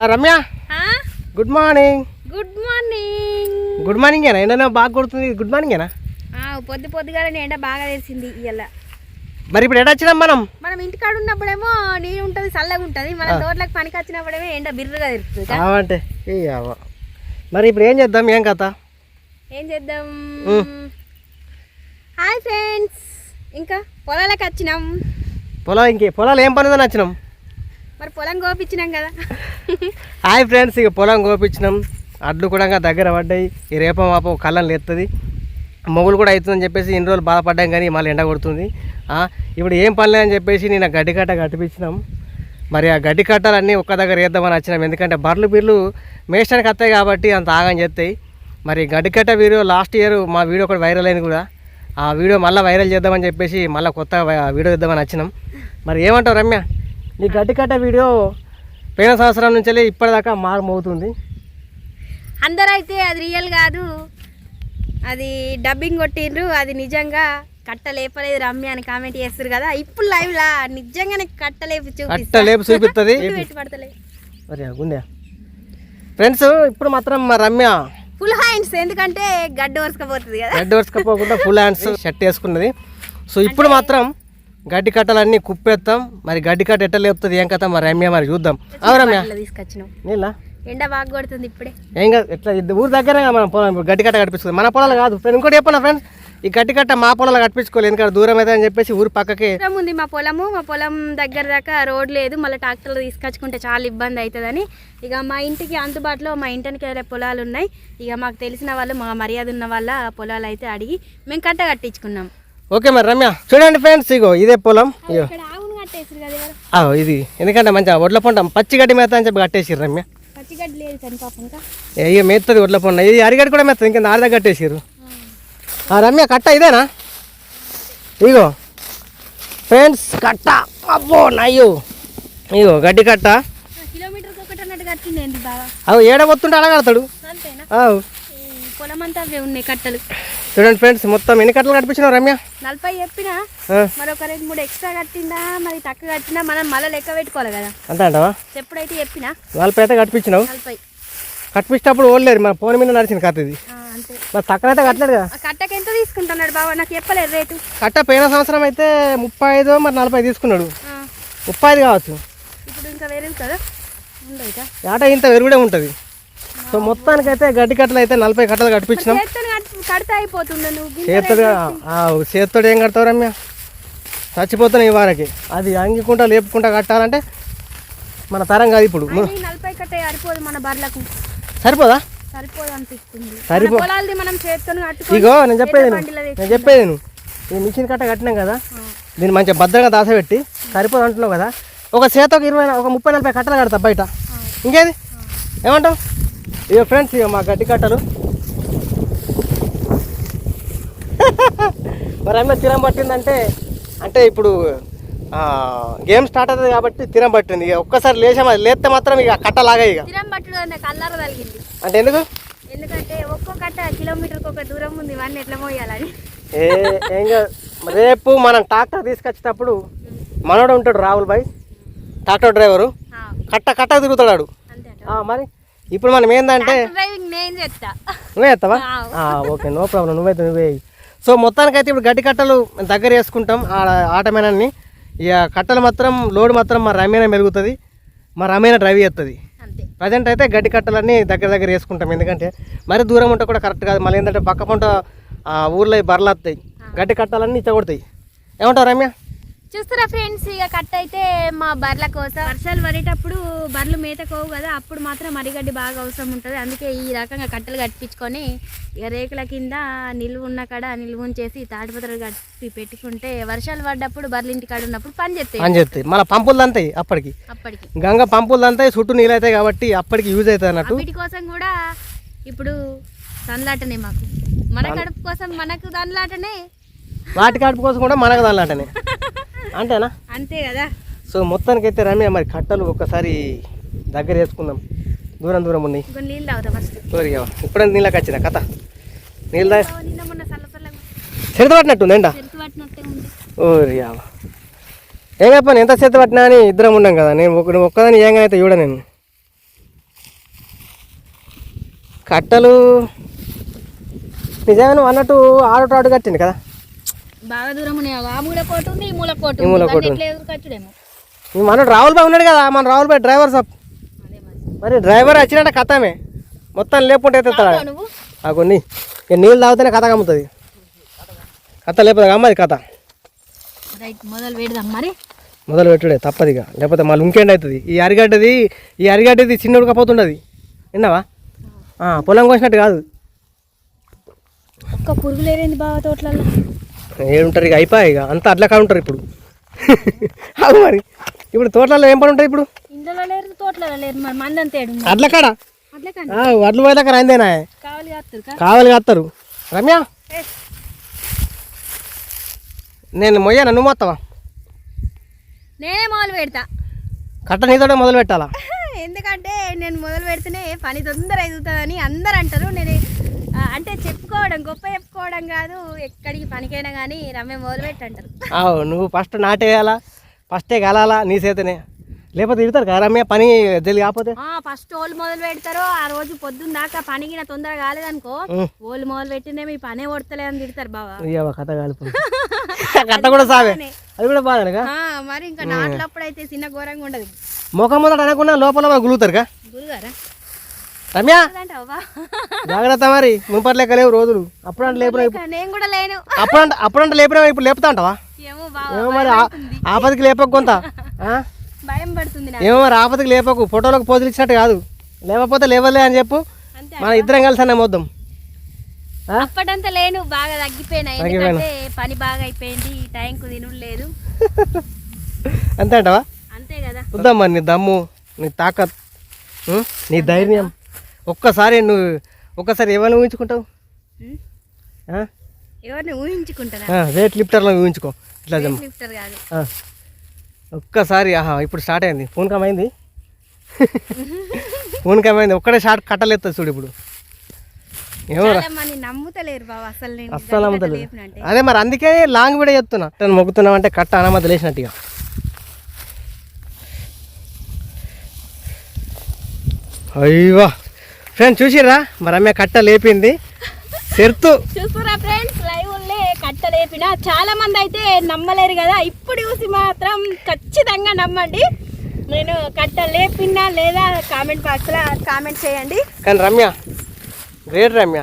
Ramya. Good morning good morning good morning ఏనా? ఎండనే బాగా కొడుతుంది? గుడ్ మార్నింగ్ ఏనా? పొద్దు పొద్దుగానే ఎండ బాగా తెలిసింది ఇవాళ మరి ఇప్పుడు ఎడ వచ్చినాం మనం? మనం ఇంటికాడ ఉన్నప్పుడేమో నీళ్ళు ఉంటుంది చల్లగా ఉంటుంది. మన తోటలకు పనికి వచ్చినప్పుడేమో ఎండ బిర్రుగా తిరుగుతుంది అవ్వ. మరి ఇప్పుడు ఏం చేద్దాం? ఏం కథ? ఏం చేద్దాం. హాయ్ ఫ్రెండ్స్ ఇంకా పొలాలకు వచ్చినాం. పొలం ఇంకే పొలాలు ఏం పని ఉందని వచ్చినాం? మరి పొలం కోపించినాం కదా. హాయ్ ఫ్రెండ్స్ ఇక పొలం కోపించినాం అడ్లు కూడా ఇంకా దగ్గర పడ్డాయి. ఈ రేపం మాప కళ్ళని లేస్తుంది మొగులు కూడా అవుతుందని చెప్పేసి ఇన్ని రోజులు బాధపడ్డాం కానీ మళ్ళీ ఎండ కొడుతుంది. ఇప్పుడు ఏం పని లేదని చెప్పేసి నేను ఆ గడ్డి కట్ట కట్టిపించినాం. మరి ఆ గడ్డి కట్టాలన్నీ ఒక్క దగ్గర వేద్దామని వచ్చినాం. ఎందుకంటే బర్రెలు బిర్లు మేస్టానికి వస్తాయి కాబట్టి అంత ఆగం చేస్తాయి. మరి గడ్డి కట్ట వీడియో లాస్ట్ ఇయర్ మా వీడియో ఒకటి వైరల్ అయింది కూడా. ఆ వీడియో మళ్ళీ వైరల్ చేద్దామని చెప్పేసి మళ్ళీ కొత్త వీడియో ఇద్దామని వచ్చినాం. మరి ఏమంటావు రమ్య? ఈ గడ్డి కట్ట వీడియో పోయిన సంవత్సరం నుంచి ఇప్పటిదాకా మారుమవుతుంది అందరూ అయితే అది రియల్ కాదు. అది డబ్బింగ్ కొట్టిండ్రు అది నిజంగా కట్ట లేపలేదు రమ్య అని కామెంట్ చేస్తారు కదా. ఇప్పుడు లైవ్ లా నిజంగానే కట్ట లేపి కట్ట లేపు చూపిస్తుంది ఫ్రెండ్స్ ఇప్పుడు మాత్రం రమ్య ఫుల్ హ్యాండ్స్ ఎందుకంటే గడ్డ వరుసకపోతుంది కదా. రెడ్ వర్స్ కప్పకుండా ఫుల్ హ్యాండ్స్ షర్ట్ వేసుకున్నది. సో ఇప్పుడు మాత్రం గడ్డి కట్టలన్నీ కుప్పేస్తాం మరి గడ్డి కట్ట ఎట్ట లేపుతుంది ఏం కథ? మరి రమ్య మరి చూద్దాం. అవు రమ్య. ఇట్లా తీసుకొచ్చినాం. నీళ్ళ ఎండ బాగా కొడుతుంది ఇప్పుడే. ఏం కాదు ఎట్లా? ఊరు దగ్గరే మన పొలం. గడ్డి కట్ట కట్టించుకుంది మన పొలాలు కాదు. ఫ్రెండ్ ఇంకోటి చెప్పనా ఫ్రెండ్స్? ఈ గడ్డి కట్ట మా పొలాలు కట్టించుకోలేదు ఎందుకంటే దూరం అయితే అని చెప్పేసి ఊరు పక్కకి. ఉంది మా పొలము. మా పొలం దగ్గర దాకా రోడ్ లేదు. మళ్ళీ ట్రాక్టర్లు తీసుకొచ్చుకుంటే చాలా ఇబ్బంది అవుతుందని. ఇక మా ఇంటికి అందుబాటులో మా ఇంటికి పొలాలు ఉన్నాయి. ఇక మాకు తెలిసిన వాళ్ళు మా మర్యాద ఉన్న వాళ్ళ పొలాలు అయితే అడిగి మేము కట్ట కట్టించుకున్నాం. ఓకే మరి రమ్య. చూడండి ఫ్రెండ్స్ ఇగో ఇదే పొలం. ఇగో. కట్టేసారు ఇది. ఎందుకంటే మంచిగా వడ్ల పంట పచ్చి గడ్డి మేత అని చెప్పి కట్టేసిర్రు రమ్య. పచ్చిగడ్డి ఇంకా. మెత్తది వడ్ల పంట. ఇది అరిగడ్డి కూడా మెత్తది ఇంకా నాలుగు కట్టేసిర్రు. ఆ. రమ్య కట్ట ఇదేనా? ఇగో. ఫ్రెండ్స్ కట్ట. అబ్బో నయ్యో. ఇగో గడ్డి కట్ట. అవి ఏడ వస్తుంటే అలా కడతాడు? అవు. పొలం అంతా ఉన్నాయి కట్టలు. చూడండి ఫ్రెండ్స్ మొత్తం ఎన్ని కట్టలు కట్టించినావు రమ్య? నలభై చెప్పినా? ఆ, మరి ఒక రెండు మూడు ఎక్స్ట్రా కట్టిందా? మరి తక్కువ కట్టినా మనం మళ్ళీ లెక్క పెట్టుకోవాలి కదా. అంతే అంటావా? ఎప్పుడైతే చెప్పినా? నలభై అయితే కట్టించినావు? నలభై. కట్టించినప్పుడు ఓడలేరు మన ఫోన్ మీద నడిచింది కట్ట ఇది. మరి తక్కువ అయితే కట్టలేదు కదా? ఆ కట్టకి ఎంత తీసుకుంటున్నాడు బాబా? నాకు చెప్పలేదు రేటు. కట్ట పోయిన సంవత్సరం అయితే ముప్పై ఐదు మరి నలభై తీసుకున్నాడు. ముప్పై ఐదు కావచ్చు. ఇప్పుడు ఇంకా వేరే కదా ఉండదు? ఇక ఆట ఇంత వెరుగుడే ఉంటుంది. సో మొత్తానికైతే గడ్డి కట్టలు అయితే నలభై కట్టలు కట్టిపించినాం చేత్తోని కట్- కడితే నువ్వు. చేతుడు చేతుడు ఏం కడతావు రమ్య? చచ్చిపోతున్నాయి ఈ వారకి. అది అంగికుంటా లేపుకుంటా కట్టాలంటే మన తరం కాదు ఇప్పుడు. నలభై కట్టే సరిపోదు మన బర్లకు సరిపోదా? సరిపోదు అనిపిస్తుంది. సరిపో- మన పొలాలది మనం చేత్తోని కట్టుకొని ఇగో నేను చెప్పేది నేను. చెప్పేది నేను ఈ మిషన్ కట్ట కట్టినాం కదా దీన్ని మంచిగా భద్రంగా దాచబెట్టి సరిపోదు అంటున్నావు కదా ఒక చేత ఒక ఇరవై ఒక ముప్పై నలభై కట్టలు కడతా బయట. ఇంకేది? ఏమంటావు? ఇక ఫ్రెండ్స్ ఇక మా గడ్డి కట్టలు. మరి అమ్మ తిరం పట్టిందంటే అంటే ఇప్పుడు గేమ్ స్టార్ట్ అవుతుంది కాబట్టి తిరం పట్టింది. ఇక ఒక్కసారి లేచామా లేస్తే మాత్రం ఇక కట్టలాగా ఇక. తిరం పట్టుడు నాకు అల్లర తగిలింది. అంటే ఎందుకు? ఎందుకంటే ఒక్కో కట్ట కిలోమీటర్కి ఒక దూరం ఉంది ఇవన్నీ ఎట్లా మోయాలని. ఏ. రేపు మనం ట్రాక్టర్ తీసుకొచ్చేటప్పుడు మనోడు ఉంటాడు రాహుల్ భాయ్ ట్రాక్టర్ డ్రైవరు. కట్ట కట్ట తిరుగుతాడు మరి ఇప్పుడు మనం ఏంటంటే నువ్వే ఎత్తావా ఓకే నో ప్రాబ్లం. నువ్వైతే నువ్వే. సో మొత్తానికైతే ఇప్పుడు గడ్డి కట్టలు దగ్గర వేసుకుంటాం. ఆ ఆటమేనాన్ని ఇక కట్టలు మాత్రం లోడ్ మాత్రం మా రమేనా మెలుగుతుంది. మా రమేనా డ్రైవ్ చేస్తుంది. ప్రజెంట్ అయితే గడ్డి కట్టలన్నీ దగ్గర దగ్గర వేసుకుంటాం. ఎందుకంటే మరి దూరం ఉంటే కూడా కరెక్ట్ కాదు. మళ్ళీ ఏంటంటే పక్క పంట ఊర్లో బర్రెలు వస్తాయి. గడ్డి కట్టాలన్నీ ఇచ్చగొడతాయి. ఏమంటావు రమ్య? చూస్తారా ఫ్రెండ్స్? ఇక కట్ అయితే మా బర్ల కోసం. వర్షాలు పడేటప్పుడు బర్రెలు మేత కోవు కదా అప్పుడు మాత్రం మరిగడ్డి బాగా అవసరం ఉంటుంది. అందుకే ఈ రకంగా కట్టెలు కట్టించుకొని ఇక రేకుల కింద నిలువ ఉన్న కాడ నిలువ ఉంచేసి తాటిపత్రలు కట్టి పెట్టుకుంటే వర్షాలు పడ్డప్పుడు బర్రెలు ఇంటి కాడ ఉన్నప్పుడు పని చేస్తాయి. అని చెప్తాయి మళ్ళీ పంపులు దంతాయి అప్పటికి. అప్పటికి. గంగ పంపులు దంతాయి చుట్టూ నీళ్ళు అవుతాయి కాబట్టి అప్పటికి యూజ్ అవుతుంది అన్నట్టు. వీటి కోసం కూడా ఇప్పుడు తనలాటనే మాకు. మన కడుపు కోసం మనకు తనలాటనే వాటి కడుపు కోసం కూడా మనకు దానిలాంటనే అంతేనా? అంతే కదా. సో మొత్తానికైతే రమ్య మరి కట్టలు ఒక్కసారి దగ్గర వేసుకుందాం. దూరం దూరం ఉన్నాయి. నీళ్ళు తాగుతా ఫస్ట్ కోరిగా ఇప్పుడే నీళ్ళకి వచ్చిన కథ నీళ్ళ పట్టినట్టే ఉంది. ఓరియా ఏం చెప్పాను ఎంత చేత పట్టినా అని ఇద్దరం ఉన్నాం కదా నేను ఒక ఒక్కదాని ఏంగా అయితే చూడ నేను. కట్టలు నువ్వు అన్నట్టు ఆడోట ఆడు కట్టింది కదా. బాగా దూరం ఉన్నాయి. ఆ మూల కోటు ఉంది ఈ మూల కోటు ఈ మూల ఉంది. కోటు ఇవన్నీ ఎట్లా ఎదురుకొచ్చుడేమో? మీ మనోడు రాహుల్ బాయ్ ఉన్నాడు కదా మన రాహుల్ బాయ్ డ్రైవర్ సాబ్. మరి. డ్రైవర్ వచ్చినట్ట కథమే. మొత్తం లేపుకుంటే ఎత్తుతాడా? ఆ కొన్ని ఇక నీళ్ళు తాగితేనే కథ కమ్ముతుంది. కథ లేకపోతే అమ్మది కథ. మొదలు పెడదాం మరి. మొదలు పెట్టుడే తప్పదిగా లేకపోతే మళ్ళీ ఇంకేంటి అవుతుంది? ఈ అరిగడ్డది ఈ అరిగడ్డది చిన్న ఉడకపోతుండదు విన్నావా? పొలం కోసినట్టు కాదు. ఒక్క పురుగు లేరేంది బావ తోటలలో ఏడుంటారు ఇక? అయిపోయి ఇక. అంతా అట్లా ఉంటారు ఇప్పుడు. అవు మరి. ఇప్పుడు తోటలలో ఏం పని ఉంటుంది ఇప్పుడు? ఇంట్లో లేరు తోటలలో లేరు మరి. మంది అంతే ఏడు అట్ల కాడ? వడ్లు పోయేదాకా రాందేనా? కావాలి కాస్తారు రమ్య? నేను మొయ్యాను? నువ్వు మొత్తవా? నేనే మొదలు పెడతా. కట్ట నీతోటే మొదలు పెట్టాలా? ఎందుకంటే నేను మొదలు పెడితేనే పని తొందర ఎదుగుతుందని అందరు అంటారు. నేను అంటే చెప్పుకోవడం గొప్ప చెప్పుకోవడం కాదు. ఎక్కడికి పనికైనా కానీ రమ్మే మొదలు పెట్టి అంటారు అవు నువ్వు ఫస్ట్ నాటేయాలా ఫస్టే కలాలా నీ చేతనే. లేకపోతే తిడతారు కదా రమ్య పని తెలియ కాకపోతే? ఫస్ట్ ఓళ్ళు మొదలు పెడతారు. ఆ రోజు పొద్దున్న దాకా నా తొందర కాలేదనుకో. ఓళ్ళు మొదలు పెట్టిందే మీ పనే కొడతలే అని తిడతారు అయ్యవ కథ కాలిపోయి కట్ట కూడా సావే. అది కూడా ఆ, మరి ఇంకా నాట్లప్పుడు అయితే చిన్న ఘోరంగా ఉండదు. ముఖం ముందట అనకుండా లోపల గులుగుతారుగా? గురుగారా రమ్య! జాగ్రత్త మరి. ముంపటి లెక్క లేవు రోజులు. అప్పుడంటే లేపిన నేను కూడా లేను. అప్పుడంట అప్పుడంటే లేపినా ఇప్పుడు లేపుతా అంటావా ఏమో మరి ఆపదకి లేపకు కొంత? భయం పడుతుంది ఏమో మరి ఆపదకి లేపకు ఫోటోలకు పోజులు ఇచ్చినట్టు కాదు. లేకపోతే లేవలే అని చెప్పు. మన ఇద్దరం కలిసి అన్న మొద్దాం ఆ? అప్పటంతా లేను బాగా తగ్గిపోయినా. ఎందుకంటే పని బాగా అయిపోయింది టైంకు తినుడు లేదు అంతే అంటావా? అంతే కదా. చూద్దాం మరి నీ దమ్ము నీ తాకత్? నీ ధైర్యం. ఒక్కసారి నువ్వు ఒక్కసారి ఎవరిని ఊహించుకుంటావు? ఎవరిని ఊహించుకుంటారా? ఆ, వెయిట్ లిఫ్టర్లో ఊహించుకో. ఇట్లా లిఫ్టర్ కాదు. ఒక్కసారి ఆహా ఇప్పుడు స్టార్ట్ అయింది. ఫోన్ కమ్ అయింది? ఫోన్ కమ్ అయింది. ఒక్కడే షార్ట్ కట్టలేస్తుంది చూడు ఇప్పుడు. నేను అస్సలు నమ్మతలేదు అదే మరి అందుకే లాంగ్ వీడియో చెప్తున్నా తను మొక్కుతున్నాం అంటే కట్ట అనమతి లేచినట్టుగా అయ్యవా ఫ్రెండ్ చూసిర్రా? మరి అమ్మే కట్ట లేపింది. సెర్తు. చూస్తురా ఫ్రెండ్స్ లైవ్ లే కట్ట లేపిన చాలా మంది అయితే నమ్మలేరు కదా. ఇప్పుడు చూసి మాత్రం ఖచ్చితంగా నమ్మండి. నేను కట్ట లేపినా లేదా కామెంట్ బాక్స్లో కామెంట్ చేయండి. కానీ రమ్య గ్రేట్ రమ్య.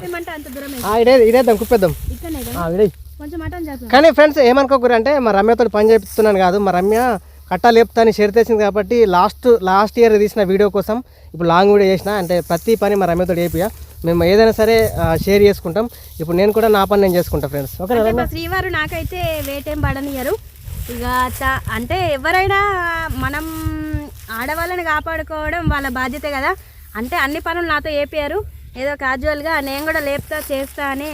ఇదే ఇదేద్దాం కుప్పేద్దాం. కొంచెం కానీ ఫ్రెండ్స్ ఏమనుకోకూరు అంటే మా రమ్యతో పని చేపిస్తున్నాను కాదు. మా రమ్య కట్ట లేపుతాని షేర్ చేసింది కాబట్టి లాస్ట్ లాస్ట్ ఇయర్ తీసిన వీడియో కోసం ఇప్పుడు లాంగ్ వీడియో చేసిన. అంటే ప్రతి పని మా రమ్యతో చేపియా మేము ఏదైనా సరే షేర్ చేసుకుంటాం. ఇప్పుడు నేను కూడా నా పని నేను చేసుకుంటా ఫ్రెండ్స్. ఓకే శ్రీవారు నాకైతే వేటేం పడనియరు ఇక అంటే ఎవరైనా మనం ఆడవాళ్ళని కాపాడుకోవడం వాళ్ళ బాధ్యత కదా. అంటే అన్ని పనులు నాతో ఏపారు ఏదో క్యాజువల్గా నేను కూడా లేపుతా చేస్తా అని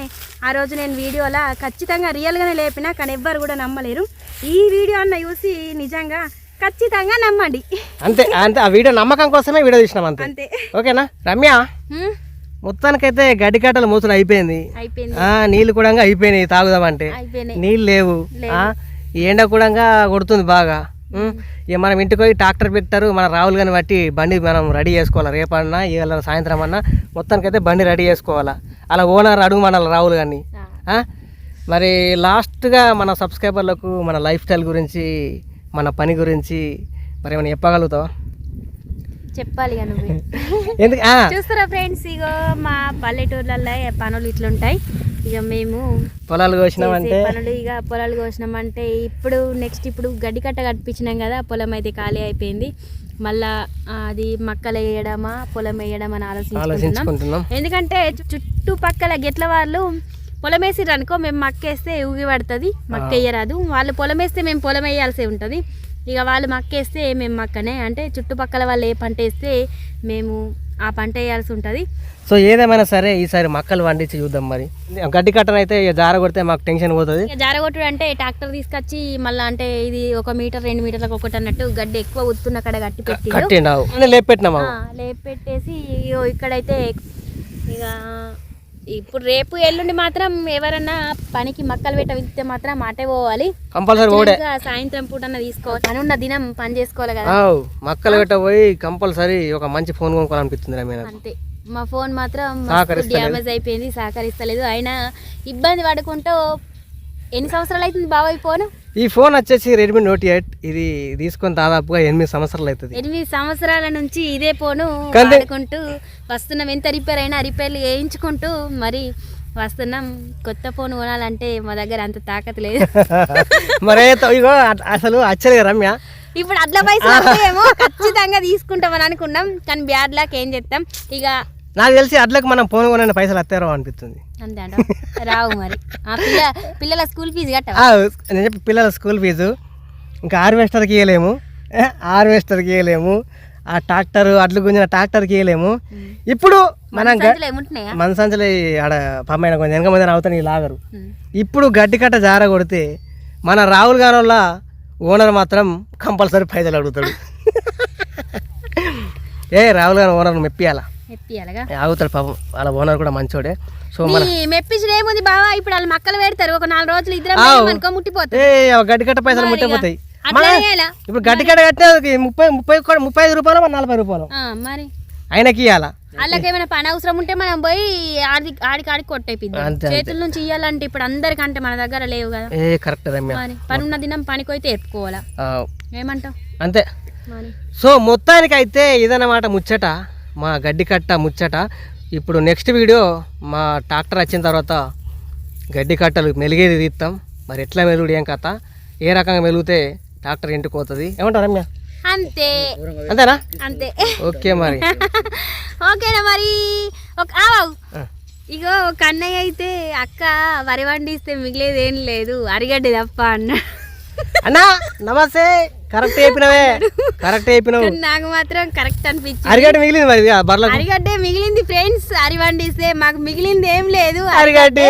ఆ రోజు నేను వీడియోలా ఖచ్చితంగా రియల్గానే లేపినా కానీ ఎవ్వరు కూడా నమ్మలేరు. ఈ వీడియో అన్న చూసి నిజంగా ఖచ్చితంగా నమ్మండి. అంతే అంతే. ఆ వీడియో నమ్మకం కోసమే వీడియో తీసినాం అంతే. అంతే. ఓకేనా? రమ్య? మొత్తానికైతే గడ్డి కట్టలు మూసులు అయిపోయింది. నీళ్ళు కూడా అయిపోయినాయి తాగుదామంటే. నీళ్ళు లేవు. ఎండ కూడా కొడుతుంది బాగా? ఇక మనం ఇంటికి పోయి ట్రాక్టర్ పెట్టారు మన రావులు కానీ బట్టి బండి మనం రెడీ చేసుకోవాలి. రేపన్నా ఇవాళ సాయంత్రం అన్నా మొత్తానికైతే బండి రెడీ చేసుకోవాలా. అలా ఓనర్ అడుగు మన రావులు కానీ. మరి లాస్ట్గా మన సబ్స్క్రైబర్లకు మన లైఫ్ స్టైల్ గురించి మన పని గురించి మరి ఏమైనా చెప్పగలుగుతావా? చెప్పాలి నువ్వే. ఎందుకు? చూస్తారా ఫ్రెండ్స్ ఇగో మా పల్లెటూర్లలో పనులు ఇట్లుంటాయి? ఇక మేము పొలాలు కోసినామంటే పనులు ఇక పొలాలు కోసినామంటే ఇప్పుడు నెక్స్ట్ ఇప్పుడు గడ్డి కట్ట కట్టించినాం కదా పొలం అయితే ఖాళీ అయిపోయింది. మళ్ళా అది మక్కలు వేయడమా పొలం వేయడం అని ఆలోచించుకుంటున్నాం. ఎందుకంటే చుట్టుపక్కల గెట్ల వాళ్ళు పొలం వేసిర్రు అనుకో మేము మక్క వేస్తే ఊగి పడుతుంది మక్క వేయరాదు వాళ్ళు పొలం వేస్తే మేము పొలం వేయాల్సి ఉంటుంది. ఇక వాళ్ళు మక్క వేస్తే మేము మక్కనే. అంటే చుట్టుపక్కల వాళ్ళు ఏ పంట వేస్తే మేము ఆ పంట వేయాల్సి ఉంటుంది. సో ఏదేమైనా సరే ఈసారి మక్కలు పండించి చూద్దాం మరి. గడ్డి కట్టను అయితే ఇక జార కొడితే మాకు టెన్షన్ పోతుంది. ఇక జారగొట్టుడు అంటే ట్రాక్టర్ తీసుకొచ్చి మళ్ళీ అంటే ఇది ఒక మీటర్ రెండు మీటర్లకు ఒకటి అన్నట్టు గడ్డి ఎక్కువ ఉత్తున్న కడ కట్టి పెట్టి కట్టిండావు లేపు పెట్టినాము? లేపి పెట్టేసి ఇగో ఇక్కడైతే ఇక ఇప్పుడు రేపు ఎల్లుండి మాత్రం ఎవరన్నా పనికి మక్కలు పెట్ట విత్తే మాత్రం అటే పోవాలి. కంపల్సరీ ఓడే సాయంత్రం పూట తీసుకోవాలి. పని ఉన్న దినం పని చేసుకోవాలి కదా. మక్కలు పెట్ట పోయి కంపల్సరీ ఒక మంచి ఫోన్ కొనుక్కోవాలనిపిస్తుంది అంతే. మా ఫోన్ మాత్రం. డ్యామేజ్ అయిపోయింది సహకరిస్తలేదు. అయినా ఇబ్బంది పడుకుంటూ ఎన్ని సంవత్సరాలు అవుతుంది బాబాయ్ ఫోన్? ఈ ఫోన్ వచ్చేసి రెడ్మీ నోట్ ఎయిట్ ఇది తీసుకొని దాదాపుగా ఎనిమిది సంవత్సరాలు అవుతుంది. ఎనిమిది సంవత్సరాల నుంచి ఇదే ఫోను వాడుకుంటూ వస్తున్నాం. ఎంత రిపేర్ అయినా రిపేర్లు వేయించుకుంటూ మరి వస్తున్నాం. కొత్త ఫోన్ కొనాలంటే మా దగ్గర అంత తాకత లేదు. మరే ఇగో అసలు వచ్చలేదు రమ్య. ఇప్పుడు అట్ల పైసలు ఖచ్చితంగా తీసుకుంటామని అనుకున్నాం. కానీ బ్యాడ్ లాక్ ఏం చేస్తాం? ఇక నాకు తెలిసి అట్లకు మనం ఫోన్ కొనే పైసలు వస్తారో అనిపిస్తుంది. అంతే అంట రావు మరి. ఆ పిల్ల పిల్లల స్కూల్ ఫీజు కట్టవా? ఆ, నేను చెప్పి పిల్లల స్కూల్ ఫీజు. ఇంకా హార్వెస్టర్కి ఇవ్వలేము ఏ, హార్వెస్టర్కి ఇవ్వలేము ఆ ట్రాక్టర్ అడ్లు గుంజిన ట్రాక్టర్కి ఇవ్వలేము ఇప్పుడు మనం గ- సంచులు ఏముంటున్నాయా? మన సంచులు ఈ ఆడ పమ్మైన కొంచెం వెనక మంది అవుతాను ఈ లాగరు. ఉమ్. ఇప్పుడు గడ్డి కట్ట జార కొడితే మన రాహుల్ గారి వల్ల ఓనర్ మాత్రం కంపల్సరీ పైసలు అడుగుతాడు. ఏ రాహుల్ గారి ఓనర్ మెప్పియాల? ఆగుతాడు పాపం. వాళ్ళ ఓనర్ కూడా మంచోడే. సో మన మెప్పించిన ఏముంది బావా? ఇప్పుడు వాళ్ళు మక్కలు పెడతారు. ఒక నాలుగు రోజులు ఇద్దరం ఆ గడ్డి కట్ట పైసలు ముట్టిపోతాయి? ఇప్పుడు గడ్డి కట్ట కట్టే ముప్పై ముప్పై కూడా- ముప్పై ఐదు రూపాయలు నలభై రూపాయలు. మరి ఆయనకి ఇవ్వాలా వాళ్ళకి ఏమైనా పని అవసరం ఉంటే మనం పోయి ఆడి ఆడికి ఆడికి కొట్టేపిద్దాం. చేతుల నుంచి ఇయ్యాలంటే ఇప్పుడు అందరికంటే మన దగ్గర లేవు కదా. ఏ కరెక్ట్ పని ఉన్న దినం పనికి పోయితే ఎత్తుకోవాలా ఏమంటావు? అంతే. సో మొత్తానికి అయితే ఇదన్నమాట ముచ్చట. మా గడ్డి కట్ట ముచ్చట. ఇప్పుడు నెక్స్ట్ వీడియో మా ట్రాక్టర్ వచ్చిన తర్వాత గడ్డి కట్టలు మెలిగేది తీస్తాం. మరి ఎట్లా మెలుగుడు ఏం కథ? ఏ రకంగా మెలిగితే ట్రాక్టర్ ఇంటికి పోతుంది? ఏమంటారు రమ్య? అంతే. అంతేనా? అంతే. ఓకే మరి. ఓకేనా మరి. ఇగో ఒక అన్నయ్య అయితే అక్క వరి వండిస్తే మిగిలేదు ఏం లేదు. అరిగడ్డి తప్ప అన్న. అన్నా నమస్తే. కరెక్ట్ చెప్పినవే. కరెక్ట్ చెప్పినావు. నాకు మాత్రం కరెక్ట్ అనిపించింది. అరిగడ్డ మిగిలింది మరి ఇక బర్లకు అరిగడ్డే మిగిలింది ఫ్రెండ్స్ అరి వండిస్తే మాకు మిగిలింది ఏం లేదు. అరిగడ్డి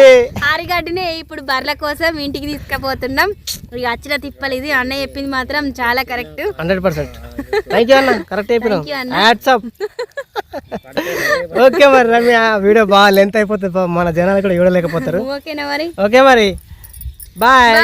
అరిగడ్డనే ఇప్పుడు బర్ల కోసం ఇంటికి తీసుకుపోతున్నాం. ఇక వచ్చిన తిప్పలు ఇది. అన్నయ్య చెప్పింది మాత్రం చాలా correct hundred percent. Thank you అన్న. కరెక్ట్ అన్న. హ్యాట్సప్ ఓకే మరి రమ్య వీడియో బాగా లెంత్ అయిపోతుంది. మన జనాలు కూడా చూడలేకపోతారు ఓకేనా మరి? ఓకే మరి. బాయ్